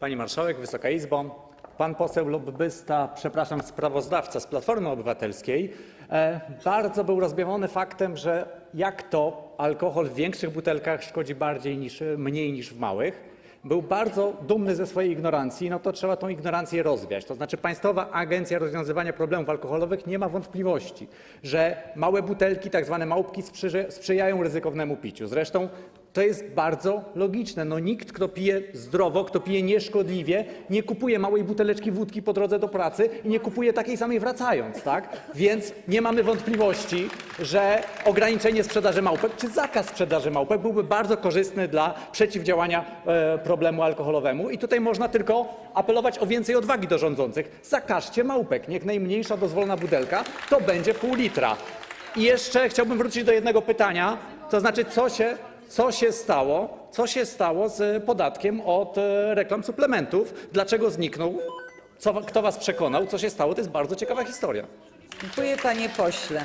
Pani Marszałek, Wysoka Izbo, pan poseł lobbysta, przepraszam, sprawozdawca z Platformy Obywatelskiej e, bardzo był rozbawiony faktem, że jak to alkohol w większych butelkach szkodzi bardziej niż, mniej niż w małych. Był bardzo dumny ze swojej ignorancji, no to trzeba tą ignorancję rozwiać. To znaczy Państwowa Agencja Rozwiązywania Problemów Alkoholowych nie ma wątpliwości, że małe butelki, tak zwane małpki, sprzyjają ryzykownemu piciu. Zresztą to jest bardzo logiczne. No nikt, kto pije zdrowo, kto pije nieszkodliwie, nie kupuje małej buteleczki wódki po drodze do pracy i nie kupuje takiej samej wracając, tak? Więc nie mamy wątpliwości, że ograniczenie sprzedaży małpek czy zakaz sprzedaży małpek byłby bardzo korzystny dla przeciwdziałania e, problemu alkoholowemu. I tutaj można tylko apelować o więcej odwagi do rządzących. Zakażcie małpek. Niech najmniejsza dozwolona butelka to będzie pół litra. I jeszcze chciałbym wrócić do jednego pytania, to znaczy co się, co się stało, co się stało z podatkiem od e, reklam suplementów, dlaczego zniknął, co, kto was przekonał, co się stało, to jest bardzo ciekawa historia. Dziękuję panie pośle.